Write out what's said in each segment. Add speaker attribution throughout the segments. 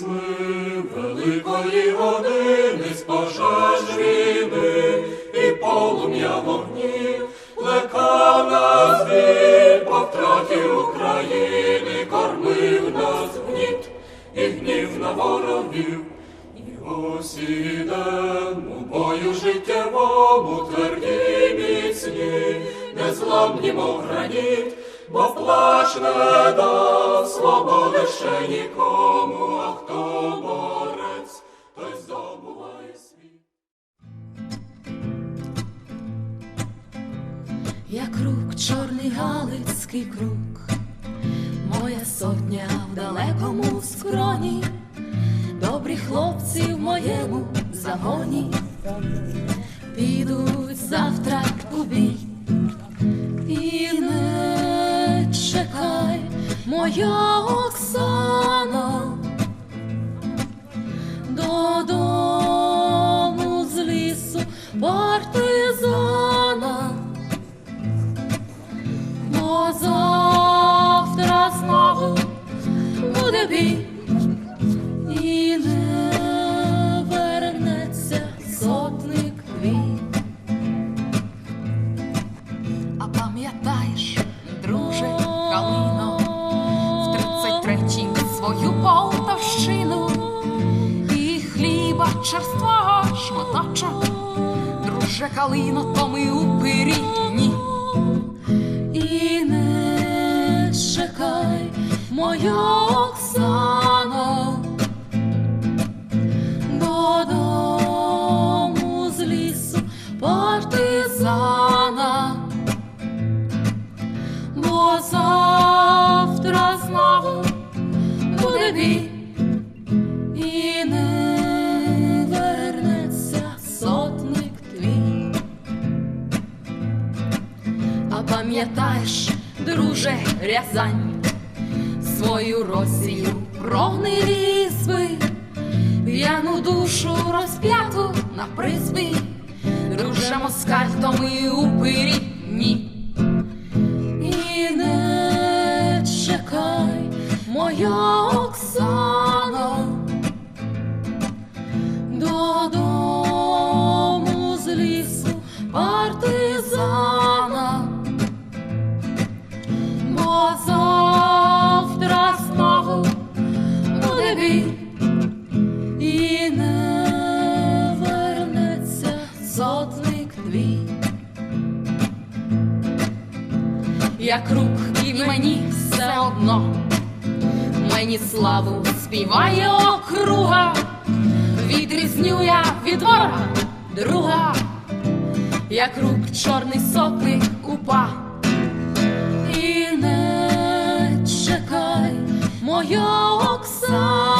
Speaker 1: весни, великої години, з пожеж війни і полум'я вогнів, плекав нас він по втраті України, кормив нас гніт і гнів на ворогів. І ось ідем бою життєвому, тверді міцні, незламні, мов граніт, бо плач не дав свободи ще нікому, а хто борець, той здобуває світ.
Speaker 2: Я круг, чорний галицький круг, моя сотня в далекому скроні, добрі хлопці в моєму загоні, підуть завтра у бій, моя Оксана, додому з лісу партизана. Бо завтра знову буде бій і не вернеться сотник твій.
Speaker 3: А пам'ятаєш, свою Полтавщину і хліба черствого шматочок. Друже Калино, то ми у пиріні.
Speaker 2: І не чекай, моя Оксано, пам'ятаєш, друже Рязань, свою Росію прогнилі зби, п'яну душу розп'яту на призбі, друже москаль, то ми у пиріні. І не чекай, моя буде і не вернеться сотник твій. Я круг і мені все одно, мені славу співає округа, відрізню я від ворога друга, я круг чорний сотник упа. Моя Оксано,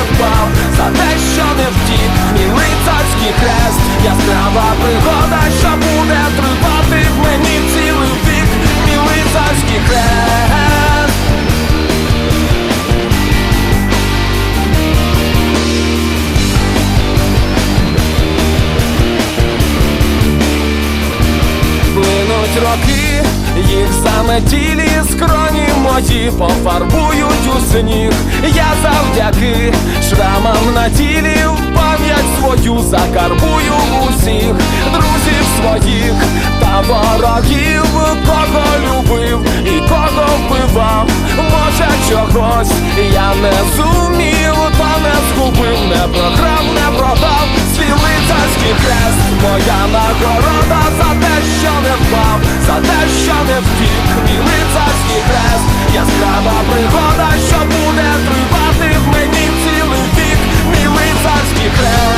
Speaker 4: скроні мої пофарбують у сніг. Я завдяки шрамам на тілі в пам'ять свою закарбую усіх друзів своїх та ворогів, кого любив і кого вбивав. Може чогось я не зумів, та не згубив, не програв, не продав свій лицарський хрест. Моя нагорода за те, що не впав, за те, що не втік, мій лицарський хрест, яскрава пригода, що буде тривати в мені цілий вік, мій лицарський хрест.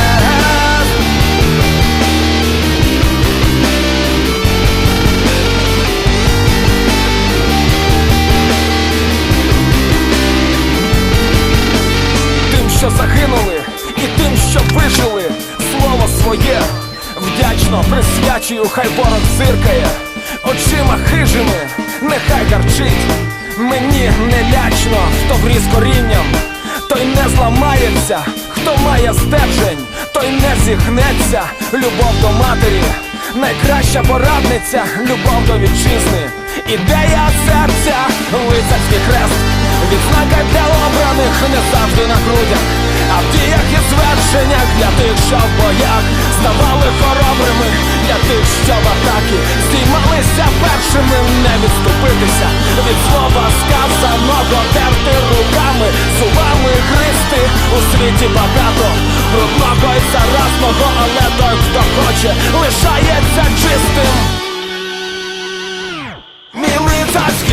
Speaker 4: тим, що загинули, і тим, що вижили, слово своє вдячно присвячую, хай ворог зиркає, очима хижими, нехай гарчить. Мені не лячно, хто вріз корінням, той не зламається, хто має стержень, той не зігнеться, любов до матері, найкраща порадниця, любов до вітчизни, ідея серця, лицарський хрест. Відзнака для обраних не завжди на грудях, а в діях і звершеннях для тих, що в боях ставали хоробрими, для тих, що в атаки здіймалися першими, не відступитися. Від слова сказаного, терти руками, зубами гристи у світі багато брудного і заразного, але той, хто хоче, лишається чистим.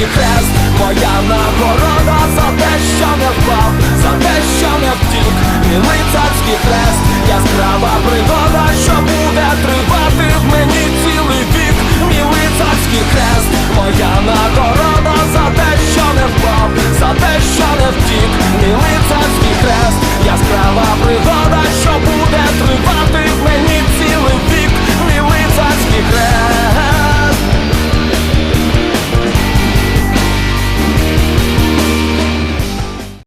Speaker 4: Лицарський хрест, моя нагорода за те, що не впав, за те, що не втік,